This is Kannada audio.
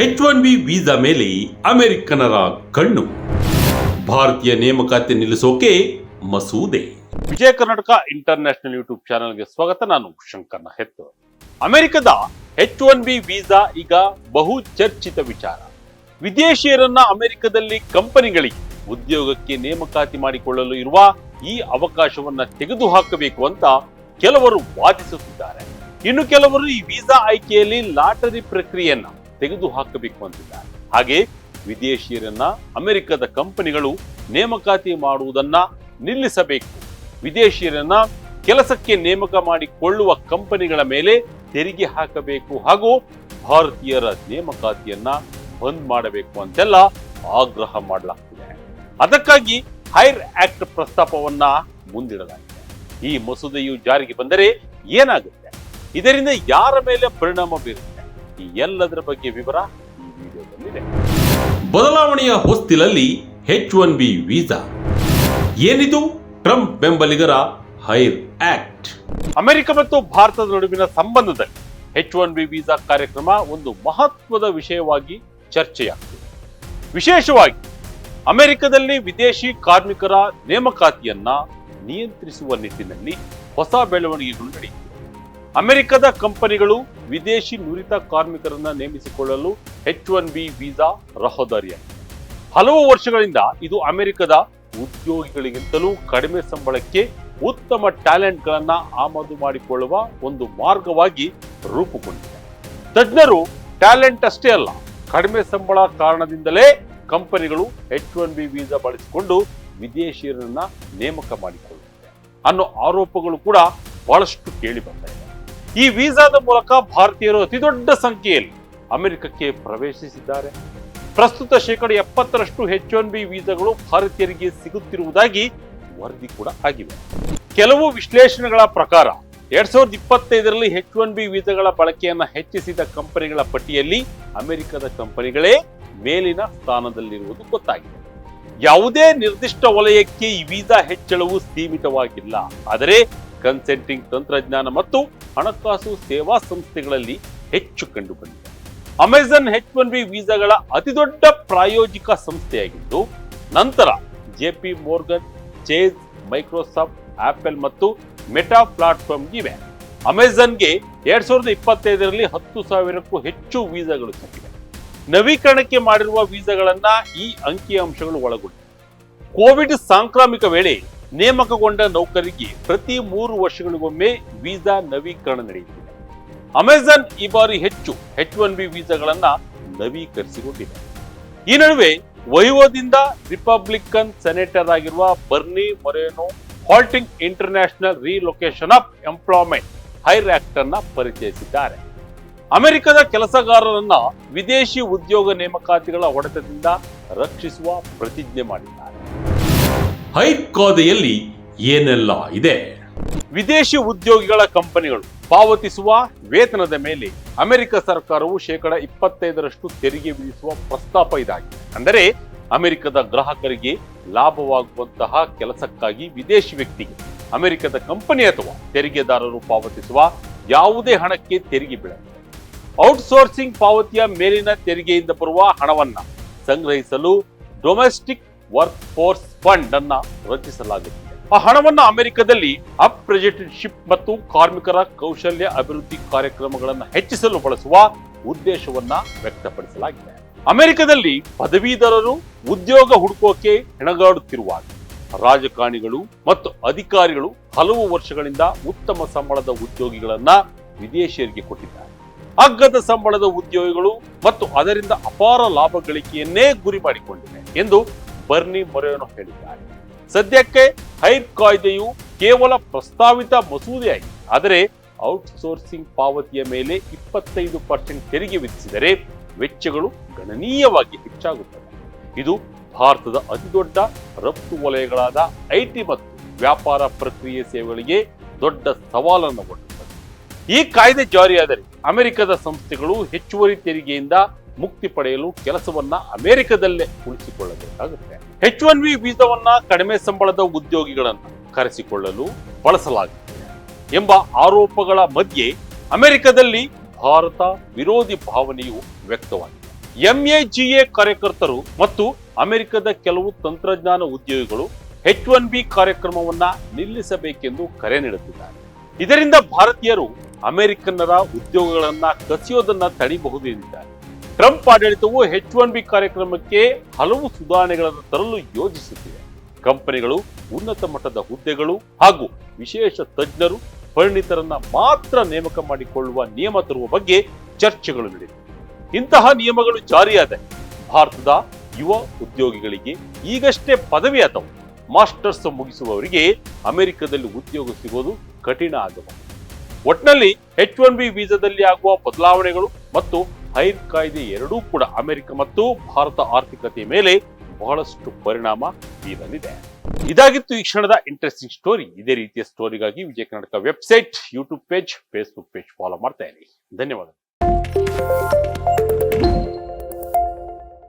ಎಚ್ ಒನ್ ಬಿ ವೀಸಾ ಮೇಲೆ ಅಮೆರಿಕನರ ಕಣ್ಣು. ಭಾರತೀಯ ನೇಮಕಾತಿ ನಿಲ್ಲಿಸೋಕೆ ಮಸೂದೆ. ವಿಜಯ ಕರ್ನಾಟಕ ಇಂಟರ್ನ್ಯಾಷನಲ್ ಯೂಟ್ಯೂಬ್ ಚಾನೆಲ್ಗೆ ಸ್ವಾಗತ. ನಾನು ಶಂಕರ್ನ ಹೆತ್ತು ಅಮೆರಿಕದ ಹೆಚ್ ಒನ್ ಬಿ ವೀಸಾ ಈಗ ಬಹು ಚರ್ಚಿತ ವಿಚಾರ. ವಿದೇಶಿಯರನ್ನ ಅಮೆರಿಕದಲ್ಲಿ ಕಂಪನಿಗಳಿಗೆ ಉದ್ಯೋಗಕ್ಕೆ ನೇಮಕಾತಿ ಮಾಡಿಕೊಳ್ಳಲು ಇರುವ ಈ ಅವಕಾಶವನ್ನ ತೆಗೆದುಹಾಕಬೇಕು ಅಂತ ಕೆಲವರು ವಾದಿಸುತ್ತಿದ್ದಾರೆ. ಇನ್ನು ಕೆಲವರು ಈ ವೀಸಾ ಆಯ್ಕೆಯಲ್ಲಿ ಲಾಟರಿ ಪ್ರಕ್ರಿಯೆಯನ್ನ ತೆಗೆದುಹಾಕಬೇಕು ಅಂತಿದ್ದಾರೆ. ಹಾಗೆ ವಿದೇಶಿಯರನ್ನ ಅಮೆರಿಕದ ಕಂಪನಿಗಳು ನೇಮಕಾತಿ ಮಾಡುವುದನ್ನ ನಿಲ್ಲಿಸಬೇಕು. ವಿದೇಶಿಯರನ್ನ ಕೆಲಸಕ್ಕೆ ನೇಮಕ ಮಾಡಿಕೊಳ್ಳುವ ಕಂಪನಿಗಳ ಮೇಲೆ ತೆರಿಗೆ ಹಾಕಬೇಕು ಹಾಗೂ ಭಾರತೀಯರ ನೇಮಕಾತಿಯನ್ನ ಬಂದ್ ಮಾಡಬೇಕು ಅಂತೆಲ್ಲ ಆಗ್ರಹ ಮಾಡಲಾಗ್ತಿದೆ. ಅದಕ್ಕಾಗಿ ಹೈರ್ ಆಕ್ಟ್ ಪ್ರಸ್ತಾಪವನ್ನ ಮುಂದಿಡಲಾಗಿದೆ. ಈ ಮಸೂದೆಯು ಜಾರಿಗೆ ಬಂದರೆ ಏನಾಗುತ್ತೆ? ಇದರಿಂದ ಯಾರ ಮೇಲೆ ಪರಿಣಾಮ ಬೀರುತ್ತೆ? ಈ ಎಲ್ಲದರ ಬಗ್ಗೆ ವಿವರ ಈ ವಿಡಿಯೋದಲ್ಲಿದೆ ಬದಲಾವಣೆಯ ಹೊಸ್ತಿಲಲ್ಲಿ ಹೆಚ್ ಒನ್ ಬಿ ವೀಸಾ. ಏನಿದು? ಟ್ರಂಪ್ ಬೆಂಬಲಿಗರ ಹೈರ್ ಆಕ್ಟ್. ಅಮೆರಿಕ ಮತ್ತು ಭಾರತದ ನಡುವಿನ ಸಂಬಂಧದಲ್ಲಿ ಹೆಚ್ ಒನ್ ಬಿ ವೀಸಾ ಕಾರ್ಯಕ್ರಮ ಒಂದು ಮಹತ್ವದ ವಿಷಯವಾಗಿ ಚರ್ಚೆಯಾಗ್ತಿದೆ. ವಿಶೇಷವಾಗಿ ಅಮೆರಿಕದಲ್ಲಿ ವಿದೇಶಿ ಕಾರ್ಮಿಕರ ನೇಮಕಾತಿಯನ್ನ ನಿಯಂತ್ರಿಸುವ ನಿಟ್ಟಿನಲ್ಲಿ ಹೊಸ ಬೆಳವಣಿಗೆಗಳು ನಡೆಯುತ್ತಿವೆ. ಅಮೆರಿಕದ ಕಂಪನಿಗಳು ವಿದೇಶಿ ನುರಿತ ಕಾರ್ಮಿಕರನ್ನ ನೇಮಿಸಿಕೊಳ್ಳಲು ಹೆಚ್ ಒನ್ ಬಿ ವೀಸಾ ರಹದಾರಿಯಾಗಿದೆ ಹಲವು ವರ್ಷಗಳಿಂದ ಇದು ಅಮೆರಿಕದ ಉದ್ಯೋಗಿಗಳಿಗಿಂತಲೂ ಕಡಿಮೆ ಸಂಬಳಕ್ಕೆ ಉತ್ತಮ ಟ್ಯಾಲೆಂಟ್ಗಳನ್ನ ಆಮದು ಮಾಡಿಕೊಳ್ಳುವ ಒಂದು ಮಾರ್ಗವಾಗಿ ರೂಪುಗೊಂಡಿದೆ. ತಜ್ಞರು ಟ್ಯಾಲೆಂಟ್ ಅಷ್ಟೇ ಅಲ್ಲ, ಕಡಿಮೆ ಸಂಬಳ ಕಾರಣದಿಂದಲೇ ಕಂಪನಿಗಳು ಹೆಚ್ ಒನ್ ಬಿ ವೀಸಾ ಬಳಸಿಕೊಂಡು ವಿದೇಶಿಯರನ್ನ ನೇಮಕ ಮಾಡಿಕೊಳ್ಳುತ್ತೆ ಅನ್ನೋ ಆರೋಪಗಳು ಕೂಡ ಬಹಳಷ್ಟು ಕೇಳಿ ಇದೆ ಈ ವೀಸಾದ ಮೂಲಕ ಭಾರತೀಯರು ಅತಿ ದೊಡ್ಡ ಸಂಖ್ಯೆಯಲ್ಲಿ ಅಮೆರಿಕಕ್ಕೆ ಪ್ರವೇಶಿಸಿದ್ದಾರೆ. ಪ್ರಸ್ತುತ ಶೇಕಡ ಎಪ್ಪತ್ತರಷ್ಟು ಎಚ್ ಒನ್ ಬಿ ವೀಸಾಗಳು ಭಾರತೀಯರಿಗೆ ಸಿಗುತ್ತಿರುವುದಾಗಿ ವರದಿ ಕೂಡ ಆಗಿವೆ. ಕೆಲವು ವಿಶ್ಲೇಷಣೆಗಳ ಪ್ರಕಾರ ಎರಡ್ ಸಾವಿರದ ಇಪ್ಪತ್ತೈದರಲ್ಲಿ ಹೆಚ್ ಒನ್ ಬಿ ವೀಸಾಗಳ ಬಳಕೆಯನ್ನು ಹೆಚ್ಚಿಸಿದ ಕಂಪನಿಗಳ ಪಟ್ಟಿಯಲ್ಲಿ ಅಮೆರಿಕದ ಕಂಪನಿಗಳೇ ಮೇಲಿನ ಸ್ಥಾನದಲ್ಲಿರುವುದು ಗೊತ್ತಾಗಿದೆ. ಯಾವುದೇ ನಿರ್ದಿಷ್ಟ ವಲಯಕ್ಕೆ ಈ ವೀಸಾ ಹೆಚ್ಚಳವು ಸೀಮಿತವಾಗಿಲ್ಲ. ಆದರೆ ಕನ್ಸೆಂಟಿಂಗ್ ತಂತ್ರಜ್ಞಾನ ಮತ್ತು ಹಣಕಾಸು ಸೇವಾ ಸಂಸ್ಥೆಗಳಲ್ಲಿ ಹೆಚ್ಚು ಕಂಡುಬಂದಿದೆ. ಅಮೆಜಾನ್ ಹೆಚ್ ಒನ್ ಬಿ ವೀಸಾಗಳ ಅತಿದೊಡ್ಡ ಪ್ರಾಯೋಜಿಕ ಸಂಸ್ಥೆಯಾಗಿದ್ದು, ನಂತರ J P Morgan Chase Microsoft, Apple ಮತ್ತು ಮೆಟಾ ಪ್ಲಾಟ್ಫಾರ್ಮ್ ಇವೆ. ಅಮೆಜಾನ್ಗೆ ಎರಡ್ ಸಾವಿರದ ಇಪ್ಪತ್ತೈದರಲ್ಲಿ ಹತ್ತು ಸಾವಿರಕ್ಕೂ ಹೆಚ್ಚು ವೀಸಾಗಳು ಸಿಕ್ಕಿವೆ. ನವೀಕರಣಕ್ಕೆ ಮಾಡಿರುವ ವೀಸಾಗಳನ್ನ ಈ ಅಂಕಿಅಂಶಗಳು ಒಳಗೊಂಡಿವೆ. ಕೋವಿಡ್ ಸಾಂಕ್ರಾಮಿಕ ವೇಳೆ ನೇಮಕಗೊಂಡ ನೌಕರಿಗೆ ಪ್ರತಿ ಮೂರು ವರ್ಷಗಳಿಗೊಮ್ಮೆ ವೀಸಾ ನವೀಕರಣ ನಡೆಯುತ್ತಿದೆ. ಅಮೆಜಾನ್ ಈ ಬಾರಿ ಹೆಚ್ಚು ಎಚ್ ಒನ್ ಬಿ ವೀಸಾಗಳನ್ನ ನವೀಕರಿಸಿಕೊಂಡಿದೆ. ಈ ನಡುವೆ ವೈವೋದಿಂದ ರಿಪಬ್ಲಿಕನ್ ಸೆನೆಟರ್ ಆಗಿರುವ Bernie Moreno halting international relocation of employment HIRE Act ಅನ್ನ ಪರಿಚಯಿಸಿದ್ದಾರೆ. ಅಮೆರಿಕದ ಕೆಲಸಗಾರರನ್ನ ವಿದೇಶಿ ಉದ್ಯೋಗ ನೇಮಕಾತಿಗಳ ಹೊಡೆತದಿಂದ ರಕ್ಷಿಸುವ ಪ್ರತಿಜ್ಞೆ ಮಾಡಿದ್ದಾರೆ. ಹೈರ್ ಕಾಯ್ದೆಯಲ್ಲಿ ಏನೆಲ್ಲ ಇದೆ? ವಿದೇಶಿ ಉದ್ಯೋಗಿಗಳ ಕಂಪನಿಗಳು ಪಾವತಿಸುವ ವೇತನದ ಮೇಲೆ ಅಮೆರಿಕ ಸರ್ಕಾರವು ಶೇಕಡ ಇಪ್ಪತ್ತೈದರಷ್ಟು ತೆರಿಗೆ ವಿಧಿಸುವ ಪ್ರಸ್ತಾಪ ಇದಾಗಿದೆ. ಅಂದರೆ ಅಮೆರಿಕದ ಗ್ರಾಹಕರಿಗೆ ಲಾಭವಾಗುವಂತಹ ಕೆಲಸಕ್ಕಾಗಿ ವಿದೇಶಿ ವ್ಯಕ್ತಿಗೆ ಅಮೆರಿಕದ ಕಂಪನಿ ಅಥವಾ ತೆರಿಗೆದಾರರು ಪಾವತಿಸುವ ಯಾವುದೇ ಹಣಕ್ಕೆ ತೆರಿಗೆ ಬೀಳಲಿದೆ ಔಟ್ಸೋರ್ಸಿಂಗ್ ಪಾವತಿಯ ಮೇಲಿನ ತೆರಿಗೆಯಿಂದ ಬರುವ ಹಣವನ್ನು ಸಂಗ್ರಹಿಸಲು ಡೊಮೆಸ್ಟಿಕ್ ವರ್ಕ್ ಫೋರ್ಸ್ ಫಂಡ್ ಅನ್ನ ರಚಿಸಲಾಗುತ್ತದೆ. ಆ ಹಣವನ್ನ ಅಮೆರಿಕದಲ್ಲಿ ಅಪ್ರೆಂಟಿಸ್ಶಿಪ್ ಮತ್ತು ಕಾರ್ಮಿಕರ ಕೌಶಲ್ಯ ಅಭಿವೃದ್ಧಿ ಕಾರ್ಯಕ್ರಮಗಳನ್ನು ಹೆಚ್ಚಿಸಲು ಬಳಸುವ ಉದ್ದೇಶವನ್ನ ವ್ಯಕ್ತಪಡಿಸಲಾಗಿದೆ. ಅಮೆರಿಕದಲ್ಲಿ ಪದವೀಧರರು ಉದ್ಯೋಗ ಹುಡುಕೋಕೆ ಹೆಣಗಾಡುತ್ತಿರುವಾಗ ರಾಜಕಾರಣಿಗಳು ಮತ್ತು ಅಧಿಕಾರಿಗಳು ಹಲವು ವರ್ಷಗಳಿಂದ ಉತ್ತಮ ಸಂಬಳದ ಉದ್ಯೋಗಿಗಳನ್ನ ವಿದೇಶಿಯರಿಗೆ ಕೊಟ್ಟಿದ್ದಾರೆ. ಅಗ್ಗದ ಸಂಬಳದ ಉದ್ಯೋಗಿಗಳು ಮತ್ತು ಅದರಿಂದ ಅಪಾರ ಲಾಭ ಗಳಿಕೆಯನ್ನೇ ಗುರಿ ಮಾಡಿಕೊಂಡಿವೆ ಎಂದು ಬರ್ನಿ ಮೊರೆಯನ್ನು ಹೇಳಿದ್ದಾರೆ. ಸದ್ಯಕ್ಕೆ ಹೈರ್ ಕಾಯ್ದೆಯು ಕೇವಲ ಪ್ರಸ್ತಾವಿತ ಮಸೂದೆಯಾಗಿದೆ. ಆದರೆ ಔಟ್ಸೋರ್ಸಿಂಗ್ ಪಾವತಿಯ ಮೇಲೆ ಇಪ್ಪತ್ತೈದು ಪರ್ಸೆಂಟ್ ತೆರಿಗೆ ವಿಧಿಸಿದರೆ ವೆಚ್ಚಗಳು ಗಣನೀಯವಾಗಿ ಹೆಚ್ಚಾಗುತ್ತವೆ. ಇದು ಭಾರತದ ಅತಿದೊಡ್ಡ ರಫ್ತು ವಲಯಗಳಾದ ಐಟಿ ಮತ್ತು ವ್ಯಾಪಾರ ಪ್ರಕ್ರಿಯೆ ಸೇವೆಗಳಿಗೆ ದೊಡ್ಡ ಸವಾಲನ್ನು ಒಡ್ಡುತ್ತದೆ ಈ ಕಾಯ್ದೆ ಜಾರಿಯಾದರೆ ಅಮೆರಿಕದ ಸಂಸ್ಥೆಗಳು ಹೆಚ್ಚುವರಿ ತೆರಿಗೆಯಿಂದ ಮುಕ್ತಿ ಪಡೆಯಲು ಕೆಲಸವನ್ನ ಅಮೆರಿಕದಲ್ಲೇ ಉಳಿಸಿಕೊಳ್ಳಬೇಕಾಗುತ್ತೆ. ಹೆಚ್ ಒನ್ ವಿ ವೀಸಾವನ್ನ ಕಡಿಮೆ ಸಂಬಳದ ಉದ್ಯೋಗಿಗಳನ್ನು ಕರೆಸಿಕೊಳ್ಳಲು ಬಳಸಲಾಗುತ್ತದೆ ಎಂಬ ಆರೋಪಗಳ ಮಧ್ಯೆ ಅಮೆರಿಕದಲ್ಲಿ ಭಾರತ ವಿರೋಧಿ ಭಾವನೆಯು ವ್ಯಕ್ತವಾಗಿದೆ. ಎಂಎಜಿಎ ಕಾರ್ಯಕರ್ತರು ಮತ್ತು ಅಮೆರಿಕದ ಕೆಲವು ತಂತ್ರಜ್ಞಾನ ಉದ್ಯೋಗಿಗಳು ಹೆಚ್ ಒನ್ ಬಿ ಕಾರ್ಯಕ್ರಮವನ್ನ ನಿಲ್ಲಿಸಬೇಕೆಂದು ಕರೆ ನೀಡುತ್ತಿದ್ದಾರೆ. ಇದರಿಂದ ಭಾರತೀಯರು ಅಮೆರಿಕನ್ನರ ಉದ್ಯೋಗಗಳನ್ನ ಕಸಿಯೋದನ್ನ ತಡೆಯಬಹುದು ಎಂದಿದ್ದಾರೆ ಟ್ರಂಪ್ ಆಡಳಿತವು ಹೆಚ್ ಒನ್ ಬಿ ಕಾರ್ಯಕ್ರಮಕ್ಕೆ ಹಲವು ಸುಧಾರಣೆಗಳನ್ನು ತರಲು ಯೋಜಿಸುತ್ತಿದೆ. ಕಂಪನಿಗಳು ಉನ್ನತ ಮಟ್ಟದ ಹುದ್ದೆಗಳು ಹಾಗೂ ವಿಶೇಷ ತಜ್ಞರು ಪರಿಣಿತರನ್ನ ಮಾತ್ರ ನೇಮಕ ಮಾಡಿಕೊಳ್ಳುವ ನಿಯಮ ತರುವ ಬಗ್ಗೆ ಚರ್ಚೆಗಳು ನಡೆದಿವೆ. ಇಂತಹ ನಿಯಮಗಳು ಜಾರಿಯಾದ ಭಾರತದ ಯುವ ಉದ್ಯೋಗಿಗಳಿಗೆ ಈಗಷ್ಟೇ ಪದವಿ ಅಥವಾ ಮಾಸ್ಟರ್ಸ್ ಮುಗಿಸುವವರಿಗೆ ಅಮೆರಿಕದಲ್ಲಿ ಉದ್ಯೋಗ ಸಿಗೋದು ಕಠಿಣ ಆಗಬಹುದು. ಒಟ್ನಲ್ಲಿ ಎಚ್ ಒನ್ ಬಿ ವೀಸಾದಲ್ಲಿ ಆಗುವ ಬದಲಾವಣೆಗಳು ಮತ್ತು ಹೈರ್ ಕಾಯ್ದೆ ಎರಡೂ ಕೂಡ ಅಮೆರಿಕ ಮತ್ತು ಭಾರತ ಆರ್ಥಿಕತೆ ಮೇಲೆ ಬಹಳಷ್ಟು ಪರಿಣಾಮ ಬೀರಲಿದೆ. ಇದಾಗಿತ್ತು ಈ ಕ್ಷಣದ ಇಂಟ್ರೆಸ್ಟಿಂಗ್ ಸ್ಟೋರಿ ಇದೇ ರೀತಿಯ ಸ್ಟೋರಿಗಾಗಿ Vijaya Karnataka website YouTube page Facebook page follow ಮಾಡ್ತಾ ಇರಿ. ಧನ್ಯವಾದ